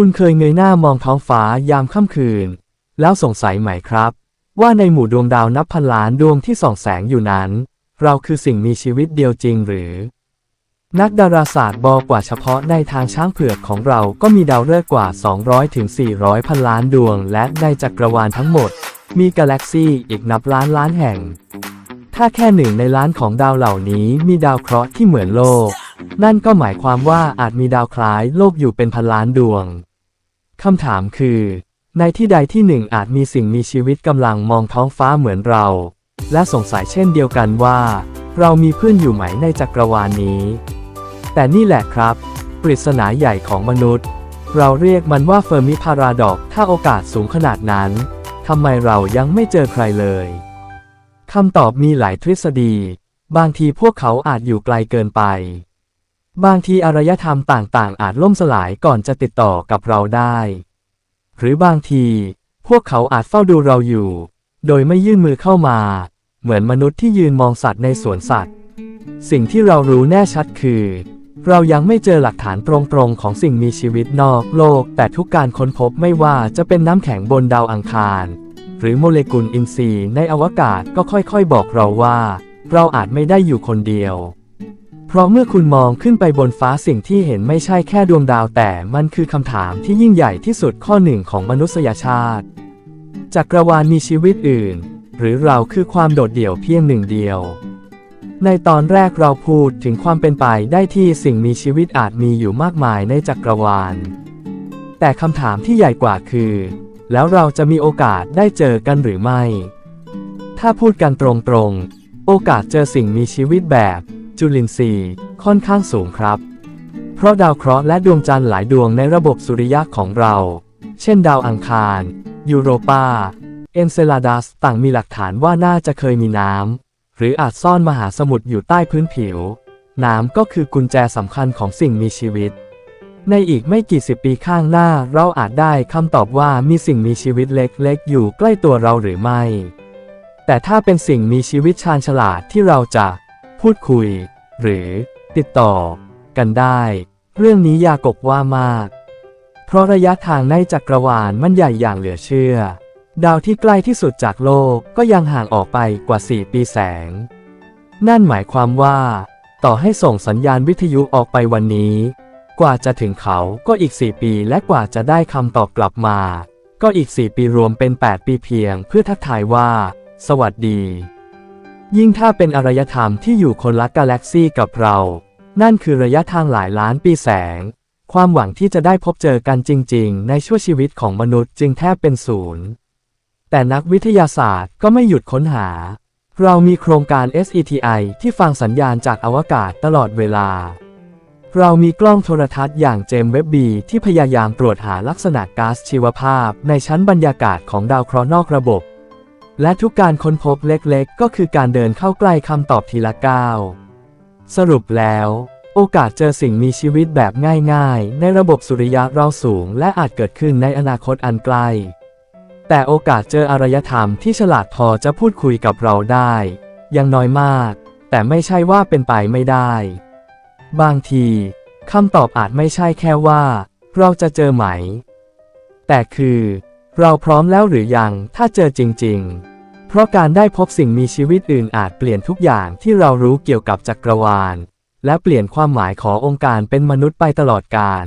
คุณเคยเงยหน้ามองท้องฟ้ายามค่ำคืน แล้วสงสัยไหมครับ ว่าในหมู่ดวงดาวนับพันล้านดวงที่ส่องแสงอยู่นั้น เราคือสิ่งมีชีวิตเดียวจริงหรือ นักดาราศาสตร์บอกว่าเฉพาะในทางช้างเผือกของเราก็มีดาวฤกษ์กว่า 200ถึง400พันล้านดวง และในจักรวาลทั้งหมด มีกาแล็กซี่อีกนับล้านล้านแห่ง ถ้าแค่หนึ่งในล้านของดาวเหล่านี้มีดาวเคราะห์ที่เหมือนโลก นั่นก็หมายความว่าอาจมีดาวคล้ายโลกอยู่เป็นพันล้านดวง คำถามคือ ในที่ใดที่หนึ่งอาจมีสิ่งมีชีวิตกำลังมองท้องฟ้าเหมือนเรา และสงสัยเช่นเดียวกันว่า เรามีเพื่อนอยู่ไหมในจักรวาลนี้ แต่นี่แหละครับ ปริศนาใหญ่ของมนุษย์ เราเรียกมันว่าเฟอร์มิพาราดอกถ้าโอกาสสูงขนาดนั้นทำไมเรายังไม่เจอใครเลยคำตอบมีหลายทฤษฎี บางทีพวกเขาอาจอยู่ไกลเกินไป บางทีอารยธรรมต่างๆ อาจล่มสลายก่อนจะติดต่อกับเราได้ หรือบางที พวกเขาอาจเฝ้าดูเราอยู่ โดยไม่ยื่นมือเข้ามา เหมือนมนุษย์ที่ยืนมองสัตว์ในสวนสัตว์ สิ่งที่เรารู้แน่ชัดคือ เรายังไม่เจอหลักฐานตรงๆ ของสิ่งมีชีวิตนอกโลก แต่ทุกการค้นพบไม่ว่าจะเป็นน้ำแข็งบนดาวอังคาร หรือโมเลกุลอินทรีย์ในอวกาศก็ค่อยๆ บอกเราว่า เราอาจไม่ได้อยู่คนเดียว เพราะเมื่อคุณมองขึ้นไปบนฟ้าสิ่งที่เห็นไม่ใช่แค่ดวงดาวแต่มันคือคำถามที่ยิ่งใหญ่ที่สุดข้อหนึ่งของมนุษยชาติ จักรวาลมีชีวิตอื่น หรือเราคือความโดดเดี่ยวเพียงหนึ่งเดียว ในตอนแรกเราพูดถึงความเป็นไปได้ที่สิ่งมีชีวิตอาจมีอยู่มากมายในจักรวาล แต่คำถามที่ใหญ่กว่าคือ แล้วเราจะมีโอกาสได้เจอกันหรือไม่ ถ้าพูดกันตรงๆ โอกาสเจอสิ่งมีชีวิตแบบ จุลินทรีย์ค่อนข้างสูงครับ เพราะดาวเคราะห์และดวงจันทร์หลายดวงในระบบสุริยะของเรา เช่นดาวอังคาร ยูโรปา เอ็นเซลาดัสต่างมีหลักฐานว่าน่าจะเคยมีน้ำ หรืออาจซ่อนมหาสมุทรอยู่ใต้พื้นผิว น้ำก็คือกุญแจสำคัญของสิ่งมีชีวิต ในอีกไม่กี่สิบปีข้างหน้าเราอาจได้คำตอบว่ามีสิ่งมีชีวิตเล็กๆ อยู่ใกล้ตัวเราหรือไม่แต่ถ้าเป็นสิ่งมีชีวิตชาญฉลาดที่เราจะ พูดคุย หรือติดต่อ กันได้ เรื่องนี้ยากบว่ามาก เพราะระยะทางในจักรวาลมันใหญ่อย่างเหลือเชื่อ ดาวที่ใกล้ที่สุดจากโลกก็ยังห่างออกไปกว่า 4 ปีแสง นั่นหมายความว่า ต่อให้ส่งสัญญาณวิทยุออกไปวันนี้ กว่าจะถึงเขาก็อีก 4 ปีและกว่าจะได้คำตอบกลับมา ก็อีก 4 ปีรวมเป็น 8 ปีเพียง เพื่อทักทายว่า สวัสดี ยิ่งถ้าเป็นอารยธรรมที่อยู่คนละกาแล็กซี่กับเรา นั่นคือระยะทางหลายล้านปีแสง ความหวังที่จะได้พบเจอกันจริง ๆ ในช่วงชีวิตของมนุษย์จึงแทบเป็นศูนย์ แต่นักวิทยาศาสตร์ก็ไม่หยุดค้นหา เรามีโครงการ SETI ที่ฟังสัญญาณจากอวกาศตลอดเวลา เรามีกล้องโทรทัศน์อย่างเจมเว็บบีที่พยายามตรวจหาลักษณะก๊าซชีวภาพในชั้นบรรยากาศของดาวเคราะห์นอกระบบ และทุกการค้นพบเล็กๆ ก็คือการเดินเข้าใกล้คำตอบทีละก้าว สรุปแล้ว โอกาสเจอสิ่งมีชีวิตแบบง่ายๆ ในระบบสุริยะเราสูง และอาจเกิดขึ้นในอนาคตอันใกล้แต่โอกาสเจออารยธรรมที่ฉลาดพอจะพูดคุยกับเราได้ ยังน้อยมาก แต่ไม่ใช่ว่าเป็นไปไม่ได้ บางทีคำตอบอาจไม่ใช่แค่ว่า เราจะเจอไหม แต่คือ เราพร้อมแล้วหรือยังถ้าเจอจริง ๆ เพราะการได้พบสิ่งมีชีวิตอื่นอาจเปลี่ยนทุกอย่างที่เรารู้เกี่ยวกับจักรวาล และเปลี่ยนความหมายขององค์การเป็นมนุษย์ไปตลอดกาล